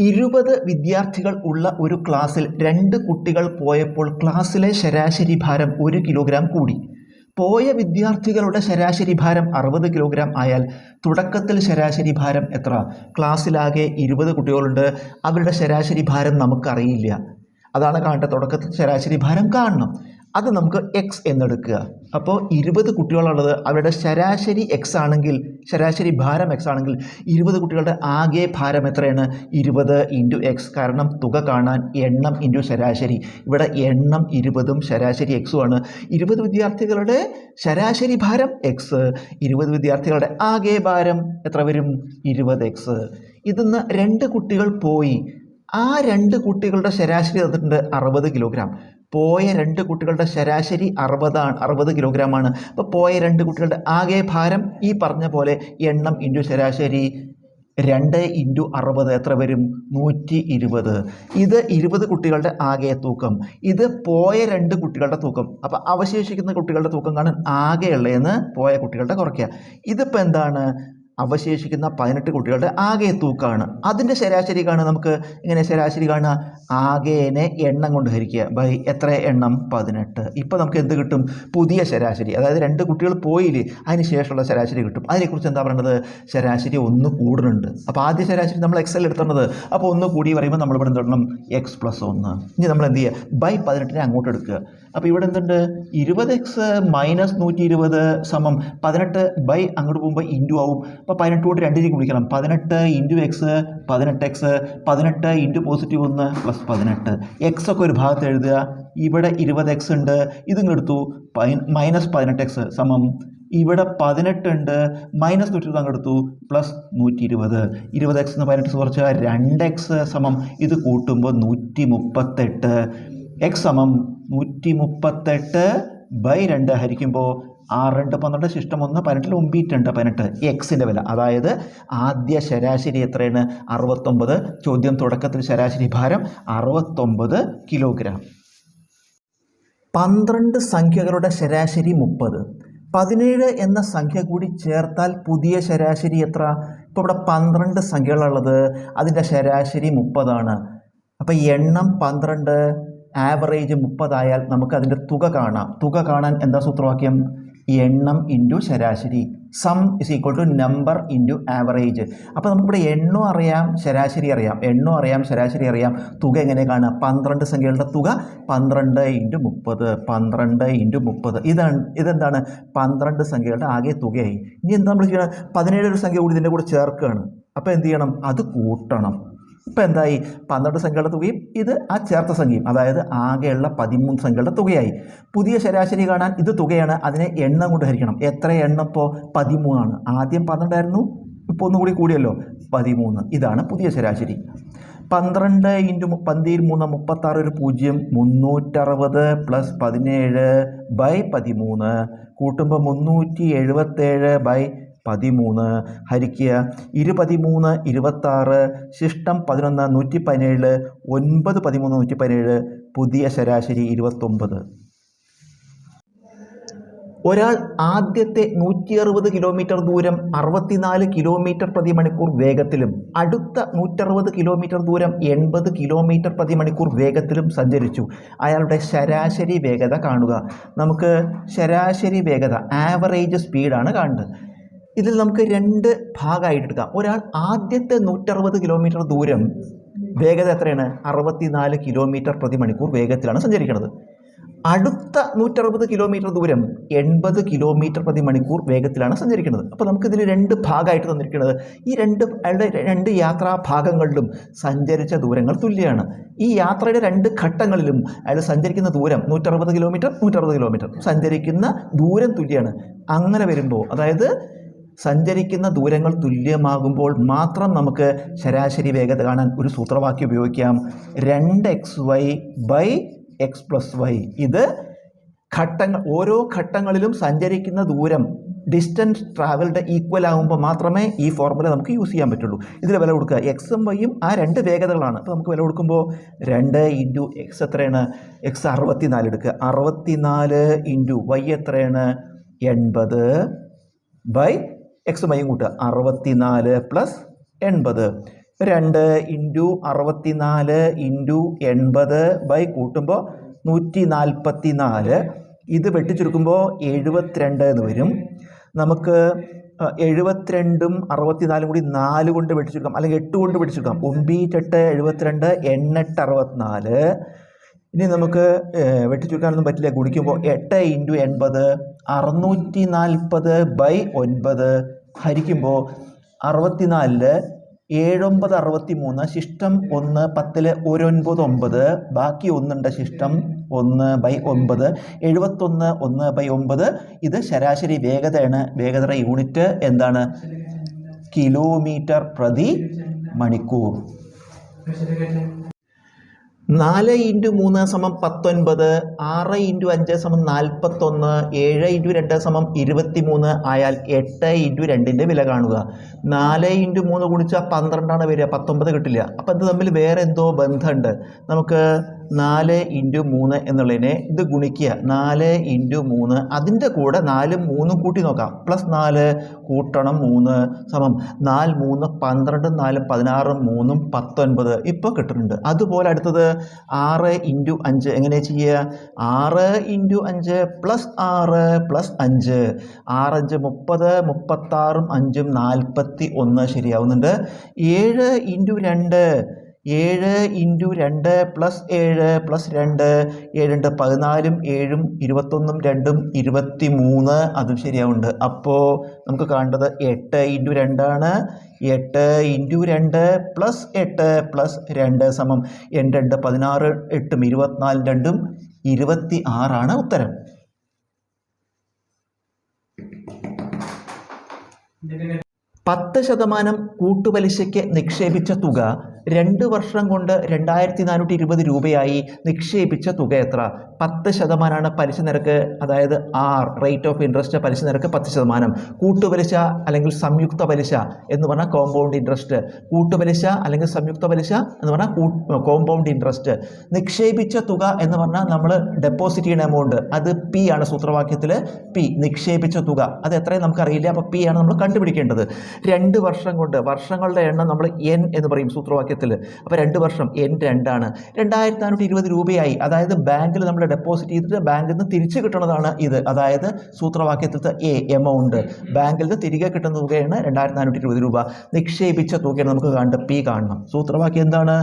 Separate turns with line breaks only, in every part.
ഇരുപത് വിദ്യാർത്ഥികൾ ഉള്ള ഒരു ക്ലാസ്സിൽ രണ്ട് കുട്ടികൾ പോയപ്പോൾ ക്ലാസ്സിലെ ശരാശരി ഭാരം ഒരു കിലോഗ്രാം കൂടി. പോയ വിദ്യാർത്ഥികളുടെ ശരാശരി ഭാരം അറുപത് കിലോഗ്രാം ആയാൽ തുടക്കത്തിൽ ശരാശരി ഭാരം എത്ര? ക്ലാസ്സിലാകെ ഇരുപത് കുട്ടികളുണ്ട്. അവരുടെ ശരാശരി ഭാരം നമുക്കറിയില്ല. അതാണ് കാണേണ്ടത് തുടക്കത്തിൽ ശരാശരി ഭാരം കാണണം. അത് നമുക്ക് എക്സ് എന്നെടുക്കുക. അപ്പോൾ ഇരുപത് കുട്ടികളുള്ളത് അവരുടെ ശരാശരി എക്സ് ആണെങ്കിൽ ശരാശരി ഭാരം എക്സ് ആണെങ്കിൽ ഇരുപത് കുട്ടികളുടെ ആകെ ഭാരം എത്രയാണ്? ഇരുപത് ഇന്റു എക്സ് കാരണം തുക കാണാൻ എണ്ണം ഇന്റു ശരാശരി. ഇവിടെ എണ്ണം ഇരുപതും ശരാശരി എക്സും ആണ്. ഇരുപത് വിദ്യാർത്ഥികളുടെ ശരാശരി ഭാരം എക്സ് ഇരുപത് വിദ്യാർത്ഥികളുടെ ആകെ ഭാരം എത്ര വരും? ഇരുപത് എക്സ് ഇതിന്ന് രണ്ട് കുട്ടികൾ പോയി. ആ രണ്ട് കുട്ടികളുടെ ശരാശരി തന്നിട്ടുണ്ട് അറുപത് കിലോഗ്രാം പോയ രണ്ട് കുട്ടികളുടെ ശരാശരി അറുപതാണ് അറുപത് കിലോഗ്രാമാണ്. അപ്പോൾ പോയ രണ്ട് കുട്ടികളുടെ ആകെ ഭാരം ഈ പറഞ്ഞ പോലെ എണ്ണം ഇന്റു ശരാശരി രണ്ട് ഇന്റു അറുപത് എത്ര വരും? നൂറ്റി ഇരുപത്. ഇത് ഇരുപത് കുട്ടികളുടെ ആകെ തൂക്കം. ഇത് പോയ രണ്ട് കുട്ടികളുടെ തൂക്കം. അപ്പോൾ അവശേഷിക്കുന്ന കുട്ടികളുടെ തൂക്കം കാണാൻ ആകെയുള്ളതെന്ന് പോയ കുട്ടികളുടെ കുറയ്ക്കുക. ഇതിപ്പോൾ എന്താണ്? അവശേഷിക്കുന്ന പതിനെട്ട് കുട്ടികളുടെ ആകെ തൂക്കമാണ് അതിന്റെ ശരാശരി കാണുക നമുക്ക്. ഇങ്ങനെ ശരാശരി കാണുക? ആകെനെ എണ്ണം കൊണ്ട് ഹരിക്കുക. ബൈ എത്ര എണ്ണം? പതിനെട്ട്. ഇപ്പോൾ നമുക്ക് എന്ത് കിട്ടും? പുതിയ ശരാശരി. അതായത് രണ്ട് കുട്ടികൾ പോയില്ലേ അതിന് ശേഷമുള്ള ശരാശരി കിട്ടും. അതിനെക്കുറിച്ച് എന്താ പറയുന്നത് ശരാശരി ഒന്ന് കൂടുന്നുണ്ട്. അപ്പോൾ ആദ്യ ശരാശരി നമ്മൾ എക്സൽ എടുത്തുന്നത് അപ്പോൾ ഒന്ന് കൂടി പറയുമ്പോൾ നമ്മൾ ഇവിടെ എന്തിടണം എക്സ് പ്ലസ് ഒന്ന്. ഇനി നമ്മൾ എന്ത് ചെയ്യുക? ബൈ പതിനെട്ടിനെ അങ്ങോട്ട് എടുക്കുക. അപ്പോൾ ഇവിടെ എന്തുണ്ട്? ഇരുപത് എക്സ് മൈനസ് നൂറ്റി ഇരുപത് സമം പതിനെട്ട് ബൈ അങ്ങോട്ട് പോകുമ്പോൾ ഇന്റു ആവും. അപ്പോൾ പതിനെട്ട് കൂട്ടി രണ്ടിലേക്ക് ഗുണിക്കണം. പതിനെട്ട് ഇന്റു എക്സ് പതിനെട്ട് എക്സ് പതിനെട്ട് ഇന്റു പോസിറ്റീവ് ഒന്ന് പ്ലസ് പതിനെട്ട്. എക്സ് ഒക്കെ ഒരു ഭാഗത്ത് എഴുതുക. ഇവിടെ ഇരുപത് എക്സ് ഉണ്ട്. ഇതും എടുത്തു. മൈനസ് പതിനെട്ട് എക്സ് സമം. ഇവിടെ പതിനെട്ടുണ്ട് മൈനസ് നൂറ്റി ഇരുപത് അങ്ങെടുത്തു പ്ലസ് നൂറ്റി ഇരുപത്. ഇരുപത് എക്സ് എന്ന് പതിനെട്ട് കുറച്ച് രണ്ട് എക്സ് സമം. ഇത് കൂട്ടുമ്പോൾ നൂറ്റി മുപ്പത്തെട്ട്. എക്സ് സമം നൂറ്റി മുപ്പത്തെട്ട് ബൈ രണ്ട് ഹരിക്കുമ്പോൾ ആറ് രണ്ട് പന്ത്രണ്ട് ശിഷ്ടം ഒന്ന് പതിനെട്ടിൽ ഒമ്പീറ്റുണ്ട് പതിനെട്ട്. എക്സിന്റെ വില. അതായത് ആദ്യ ശരാശരി എത്രയാണ്? അറുപത്തൊമ്പത്. ചോദ്യം തുടക്കത്തിൽ ശരാശരി ഭാരം അറുപത്തൊമ്പത് കിലോഗ്രാം. പന്ത്രണ്ട് സംഖ്യകളുടെ ശരാശരി മുപ്പത്. പതിനേഴ് എന്ന സംഖ്യ കൂടി ചേർത്താൽ പുതിയ ശരാശരി എത്ര? ഇപ്പോൾ ഇവിടെ പന്ത്രണ്ട് സംഖ്യകളുള്ളത് അതിന്റെ ശരാശരി മുപ്പതാണ്. അപ്പോൾ എണ്ണം പന്ത്രണ്ട് ആവറേജ് മുപ്പതായാൽ നമുക്ക് അതിന്റെ തുക കാണാം. തുക കാണാൻ എന്താ സൂത്രവാക്യം? എണ്ണം ഇന്റു ശരാശരി. Sum is equal to number into average അപ്പോൾ നമുക്കിവിടെ എണ്ണം അറിയാം ശരാശരി അറിയാം. എണ്ണം അറിയാം ശരാശരി അറിയാം. തുക എങ്ങനെ കാണുക? പന്ത്രണ്ട് സംഖ്യകളുടെ തുക പന്ത്രണ്ട് ഇന്റു മുപ്പത് പന്ത്രണ്ട് ഇന്റു മുപ്പത്. ഇതാണ് ഇതെന്താണ്? പന്ത്രണ്ട് സംഖ്യകളുടെ ആകെ തുകയായി. ഇനി എന്താ നമ്മൾ ചെയ്യണം? പതിനേഴ് ഒരു സംഖ്യ കൂടി ഇതിന്റെ കൂടെ ചേർക്കുകയാണ്. അപ്പോൾ എന്ത് ചെയ്യണം? അത് കൂട്ടണം. ഇപ്പം എന്തായി? പന്ത്രണ്ട് സംഖ്യകളുടെ തുകയും ഇത് ആ ചേർത്ത സംഖ്യയും അതായത് ആകെയുള്ള പതിമൂന്ന് സംഖ്യകളുടെ തുകയായി. പുതിയ ശരാശരി കാണാൻ ഇത് തുകയാണ് അതിനെ എണ്ണം കൊണ്ട് ഹരിക്കണം. എത്ര എണ്ണം ഇപ്പോൾ പതിമൂന്നാണ്. ആദ്യം പന്ത്രണ്ടായിരുന്നു ഇപ്പോൾ ഒന്നുകൂടി കൂടിയല്ലോ. പതിമൂന്ന്. ഇതാണ് പുതിയ ശരാശരി. പന്ത്രണ്ട് ഇന്റു പന്തിയിൽ മൂന്ന് മുപ്പത്താറ് ഒരു പൂജ്യം മുന്നൂറ്ററുപത് പ്ലസ് പതിനേഴ് ബൈ പതിമൂന്ന്. കൂട്ടുമ്പോൾ മുന്നൂറ്റി എഴുപത്തേഴ് ബൈ പതിമൂന്ന്. ഹരിക്കുക. ഇരുപതിമൂന്ന് ഇരുപത്താറ്. ശിഷ്ടം പതിനൊന്ന് നൂറ്റി പതിനേഴ് ഒൻപത് പതിമൂന്ന് നൂറ്റി പതിനേഴ് പുതിയ ശരാശരി ഇരുപത്തൊമ്പത്. ഒരാൾ ആദ്യത്തെ നൂറ്റി അറുപത് കിലോമീറ്റർ ദൂരം അറുപത്തിനാല് കിലോമീറ്റർ പ്രതി മണിക്കൂർ വേഗത്തിലും അടുത്ത നൂറ്ററുപത് കിലോമീറ്റർ ദൂരം എൺപത് കിലോമീറ്റർ പ്രതി മണിക്കൂർ വേഗത്തിലും സഞ്ചരിച്ചു. അയാളുടെ ശരാശരി വേഗത കാണുക. നമുക്ക് ശരാശരി വേഗത ആവറേജ് സ്പീഡാണ് കാണുന്നത്. ഇതിൽ നമുക്ക് രണ്ട് ഭാഗമായിട്ട് എടുക്കാം. ഒരാൾ ആദ്യത്തെ നൂറ്ററുപത് കിലോമീറ്റർ ദൂരം വേഗത എത്രയാണ്? അറുപത്തിനാല് കിലോമീറ്റർ പ്രതി മണിക്കൂർ വേഗത്തിലാണ് സഞ്ചരിക്കുന്നത്. അടുത്ത നൂറ്ററുപത് കിലോമീറ്റർ ദൂരം എൺപത് കിലോമീറ്റർ പ്രതി മണിക്കൂർ വേഗത്തിലാണ് സഞ്ചരിക്കുന്നത്. അപ്പോൾ നമുക്കിതിൽ രണ്ട് ഭാഗമായിട്ട് തന്നിരിക്കുന്നത്. ഈ രണ്ട് അയാളുടെ രണ്ട് യാത്രാ ഭാഗങ്ങളിലും സഞ്ചരിച്ച ദൂരങ്ങൾ തുല്യമാണ്. ഈ യാത്രയുടെ രണ്ട് ഘട്ടങ്ങളിലും അയാൾ സഞ്ചരിക്കുന്ന ദൂരം നൂറ്ററുപത് കിലോമീറ്റർ നൂറ്ററുപത് കിലോമീറ്റർ സഞ്ചരിക്കുന്ന ദൂരം തുല്യമാണ്. അങ്ങനെ വരുമ്പോൾ അതായത് സഞ്ചരിക്കുന്ന ദൂരങ്ങൾ തുല്യമാകുമ്പോൾ മാത്രം നമുക്ക് ശരാശരി വേഗത കാണാൻ ഒരു സൂത്രവാക്യം ഉപയോഗിക്കാം. രണ്ട് X Y by X plus Y ഇത് ഘട്ടങ്ങൾ ഓരോ ഘട്ടങ്ങളിലും സഞ്ചരിക്കുന്ന ദൂരം ഡിസ്റ്റൻസ് ട്രാവൽഡ് ഈക്വൽ ആകുമ്പോൾ മാത്രമേ ഈ ഫോർമുല നമുക്ക് യൂസ് ചെയ്യാൻ പറ്റുള്ളൂ. ഇതിൽ വില കൊടുക്കുക. എക്സും വൈയും ആ രണ്ട് വേഗതകളാണ്. അപ്പോൾ നമുക്ക് വില കൊടുക്കുമ്പോൾ രണ്ട് ഇന്റു എക്സ് എത്രയാണ്? എക്സ് അറുപത്തിനാല് എടുക്കുക. അറുപത്തിനാല് ഇന്റു വൈ എത്രയാണ്? എൺപത് ബൈ എക്സ് വൈയും കൂട്ടുക. അറുപത്തിനാല് പ്ലസ് എൺപത്. രണ്ട് ഇന്റു അറുപത്തിനാല് ഇന്റു എൺപത് ബൈ കൂട്ടുമ്പോൾ നൂറ്റി നാൽപ്പത്തി നാല് ഇത് വെട്ടിച്ചുരുക്കുമ്പോൾ എഴുപത്തിരണ്ട് എന്ന് വരും. നമുക്ക് എഴുപത്തിരണ്ടും അറുപത്തിനാലും കൂടി നാല് കൊണ്ട് വെട്ടിച്ചുരുക്കാം. അല്ലെങ്കിൽ എട്ട് കൊണ്ട് വെട്ടിച്ചുരുക്കാം. ഒമ്പീറ്റെട്ട് എഴുപത്തിരണ്ട് എണ്ണെട്ട് അറുപത്തിനാല്. ഇനി നമുക്ക് വെട്ടി വെട്ടിച്ചുരുക്കാനൊന്നും പറ്റില്ല. ഗുണിക്കുമ്പോൾ എട്ട് ഇന്റു എൺപത് അറുന്നൂറ്റി നാൽപ്പത് ബൈ ഒൻപത് ഹരിക്കുമ്പോൾ അറുപത്തിനാലിൽ ഏഴൊമ്പത് അറുപത്തി മൂന്ന് ശിഷ്ടം ഒന്ന് പത്തിൽ ഒരൊൻപത് ഒമ്പത് ബാക്കി ഒന്നുണ്ട് ശിഷ്ടം ഒന്ന് ബൈ ഒമ്പത് എഴുപത്തൊന്ന് ഒന്ന് ബൈ ഒമ്പത്. ഇത് ശരാശരി വേഗതയാണ്. വേഗതയുടെ യൂണിറ്റ് എന്താണ്? കിലോമീറ്റർ പ്രതി മണിക്കൂർ. നാല് ഇന്റു മൂന്ന് സമം പത്തൊൻപത് ആറ് ഇന്റു അഞ്ച് സമം നാൽപ്പത്തൊന്ന് ഏഴ് ഇന്റു രണ്ട് സമം ഇരുപത്തി മൂന്ന് ആയാൽ എട്ട് ഇന്റു രണ്ടിന്റെ വില കാണുക. നാല് ഇന്റു മൂന്ന് കുടിച്ചാൽ പന്ത്രണ്ടാണ് വരിക പത്തൊമ്പത് കിട്ടില്ല. അപ്പം ഇത് തമ്മിൽ വേറെ എന്തോ ബന്ധമുണ്ട്. നമുക്ക് നാല് ഇന്റു മൂന്ന് എന്നുള്ളതിനെ ഇത് ഗുണിക്കുക. നാല് ഇന്റു മൂന്ന്. അതിന്റെ കൂടെ നാലും മൂന്നും കൂട്ടി നോക്കാം. പ്ലസ് നാല് കൂട്ടണം മൂന്ന് സമം നാല് മൂന്ന് പന്ത്രണ്ടും നാലും പതിനാറും മൂന്നും പത്തൊൻപത്. ഇപ്പോൾ കിട്ടുന്നുണ്ട്. അതുപോലെ അടുത്തത് ആറ് ഇന്റു അഞ്ച്. എങ്ങനെ ചെയ്യുക? ആറ് ഇന്റു അഞ്ച് പ്ലസ് ആറ് പ്ലസ് അഞ്ച്. ആറഞ്ച് മുപ്പത് മുപ്പത്താറും അഞ്ചും നാൽപ്പത്തി ഒന്ന് ശരിയാവുന്നുണ്ട്. ഏഴ് ഇന്റു രണ്ട് ഏഴ് ഇന്റു രണ്ട് പ്ലസ് ഏഴ് പ്ലസ് രണ്ട് ഏഴുണ്ട് പതിനാലും ഏഴും ഇരുപത്തൊന്നും രണ്ടും ഇരുപത്തി മൂന്ന് അതും ശരിയാവുന്നുണ്ട് അപ്പോൾ നമുക്ക് കാണേണ്ടത് എട്ട് ഇന്റു രണ്ടാണ്. എട്ട് ഇന്റു രണ്ട് പ്ലസ് എട്ട് പ്ലസ് രണ്ട് സമം എന്റെ രണ്ട് പതിനാറ് എട്ടും ഇരുപത്തിനാല് രണ്ടും ഇരുപത്തി ആറാണ് ഉത്തരം. പത്ത് ശതമാനം കൂട്ടുപലിശയ്ക്ക് നിക്ഷേപിച്ച തുക രണ്ട് വർഷം കൊണ്ട് രണ്ടായിരത്തി നാനൂറ്റി ഇരുപത് രൂപയായി നിക്ഷേപിച്ച തുക എത്ര? പത്ത് ശതമാനമാണ് പലിശ നിരക്ക് അതായത് ആർ റേറ്റ് ഓഫ് ഇൻട്രസ്റ്റ് പലിശ നിരക്ക് പത്ത് ശതമാനം. കൂട്ടുപലിശ അല്ലെങ്കിൽ സംയുക്ത പലിശ എന്ന് പറഞ്ഞാൽ കോമ്പൗണ്ട് ഇൻട്രസ്റ്റ് കൂട്ടുപലിശ അല്ലെങ്കിൽ സംയുക്ത പലിശ എന്ന് പറഞ്ഞാൽ കോമ്പൗണ്ട് ഇൻട്രസ്റ്റ് നിക്ഷേപിച്ച തുക എന്ന് പറഞ്ഞാൽ നമ്മൾ ഡെപ്പോസിറ്റ് ചെയ്യുന്ന എമൗണ്ട് അത് പി ആണ് സൂത്രവാക്യത്തിൽ പി നിക്ഷേപിച്ച തുക. അത് എത്രയും നമുക്കറിയില്ല. അപ്പോൾ പി ആണ് നമ്മൾ കണ്ടുപിടിക്കേണ്ടത്. രണ്ട് വർഷം കൊണ്ട് വർഷങ്ങളുടെ എണ്ണം നമ്മൾ എൻ എന്ന് പറയും സൂത്രവാക്യത്തിൽ അപ്പോൾ രണ്ട് വർഷം എൻ രണ്ടാണ്. രണ്ടായിരത്തി നാനൂറ്റി ഇരുപത് രൂപയായി. അതായത് ബാങ്കിൽ നമ്മൾ ഡെപ്പോസിറ്റ് ചെയ്തിട്ട് ബാങ്കിൽ നിന്ന് തിരിച്ച് കിട്ടുന്നതാണ് ഇത്. അതായത് സൂത്രവാക്യത്തിലത്തെ എ എമൗണ്ട് ബാങ്കിൽ നിന്ന് തിരികെ കിട്ടുന്ന തുകയാണ് രണ്ടായിരത്തി നാനൂറ്റി ഇരുപത് രൂപ. നിക്ഷേപിച്ച തുകയാണ് നമുക്ക് കാണേണ്ടത് പി കാണണം. സൂത്രവാക്യം എന്താണ്?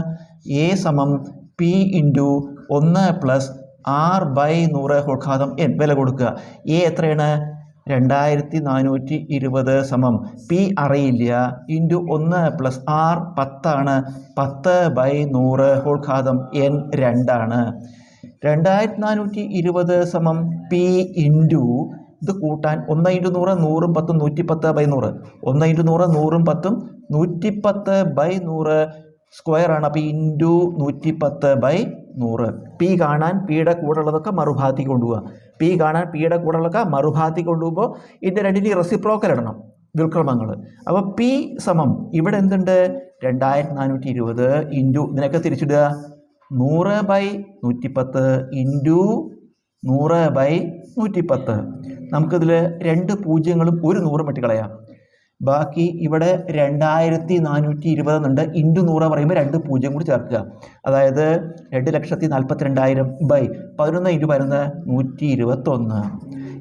എ സമം പി ഇന്റു ഒന്ന് പ്ലസ് ആർ ബൈ നൂറ് ഹോൾഘാതം എൻ വില കൊടുക്കുക. എ എത്രയാണ്? രണ്ടായിരത്തി നാനൂറ്റി ഇരുപത് സമം. പി അറിയില്ല. ഇന്റു ഒന്ന് പ്ലസ് ആർ പത്താണ്. പത്ത് ബൈ നൂറ് ഹോൾഘാതം എൻ രണ്ടാണ്. രണ്ടായിരത്തി നാനൂറ്റി ഇരുപത് സമം പി ഇന്റു ഇത് കൂട്ടാൻ ഒന്ന് ഇന്റു നൂറ് നൂറും പത്തും നൂറ്റിപ്പത്ത് ബൈ നൂറ്. ഒന്ന് ഇന്റു നൂറ് നൂറും പത്തും നൂറ്റിപ്പത്ത് ബൈ നൂറ് സ്ക്വയർ ആണ് അപ്പോൾ ഇന്റു നൂറ്റിപ്പത്ത് ബൈ നൂറ്. പി കാണാൻ പിയുടെ കൂടെ ഉള്ളതൊക്കെ മറുഭാഗത്തേക്ക് കൊണ്ടുപോവുക പി കാണാൻ പിയുടെ കൂടെ ഉള്ളതൊക്കെ മറുഭാഗത്തേക്ക് കൊണ്ടുപോകുമ്പോൾ ഇതിന്റെ രണ്ടിന്റെ റെസിപ്രോക്കൽ ഇടണം. വിൽക്രമങ്ങൾ അപ്പോൾ പി സമം ഇവിടെ എന്തുണ്ട്? രണ്ടായിരത്തി നാനൂറ്റി ഇരുപത് ഇന്റു ഇതിനൊക്കെ തിരിച്ചിടുക. നൂറ് ബൈ നൂറ്റിപ്പത്ത് ഇന്റു നൂറ് ബൈ നൂറ്റിപ്പത്ത്. നമുക്കിതിൽ രണ്ട് പൂജ്യങ്ങളും ഒരു നൂറും വെട്ടിക്കളയാം. ബാക്കി ഇവിടെ രണ്ടായിരത്തി നാനൂറ്റി ഇരുപത് എന്നുണ്ട് ഇന്റു നൂറ് പറയുമ്പോൾ രണ്ട് പൂജ്യം കൂടി ചേർക്കുക. അതായത് രണ്ട് ലക്ഷത്തി നാൽപ്പത്തി രണ്ടായിരം ബൈ പതിനൊന്ന് ഇന്റു പതിനൊന്ന് നൂറ്റി ഇരുപത്തൊന്ന്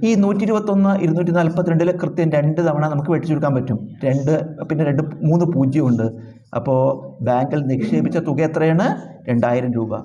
ഈ നൂറ്റി ഇരുപത്തൊന്ന് ഇരുന്നൂറ്റി നാൽപ്പത്തിരണ്ടിൽ കൃത്യം രണ്ട് തവണ നമുക്ക് വെട്ടിച്ചെടുക്കാൻ പറ്റും. രണ്ട് പിന്നെ രണ്ട് മൂന്ന് പൂജ്യമുണ്ട്. അപ്പോൾ ബാങ്കിൽ നിക്ഷേപിച്ച തുക എത്രയാണ്? രണ്ടായിരം രൂപ.